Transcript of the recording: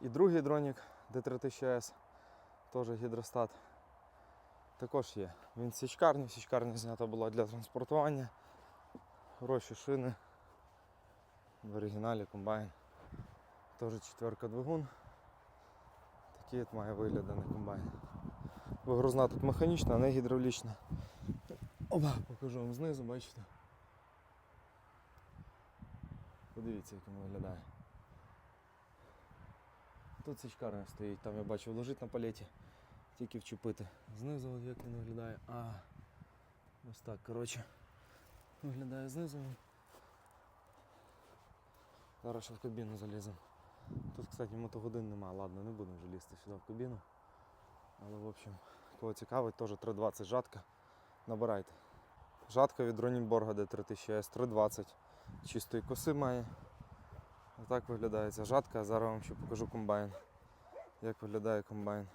І другий дронік D3000S, теж гідростат. Також є. Він січкарний, січкарня знята була для транспортування. Хороші шини. В оригіналі комбайн. Теж четверка двигун. Такий от має вигляд даний комбайн. Вигрузна тут механічна, а не гідравлічна. Опа, покажу вам знизу, бачите. Подивіться, як він виглядає. Тут січкарня стоїть, там я бачив лежить на палеті. Тільки вчепити. Знизу як він виглядає. А, ось так, коротше. Виглядає знизу. Зараз ще в кабіну заліземо. Тут, кстати, мотогодин нема, ладно, не будемо вже лізти сюди в кабіну. Але в общем, кого цікавить, теж 320 жатка. Набирайте. Жатка від Ронінборга D3000S 320. Чистої коси має. Отак виглядає ця жатка. Зараз вам ще покажу комбайн. Як виглядає комбайн.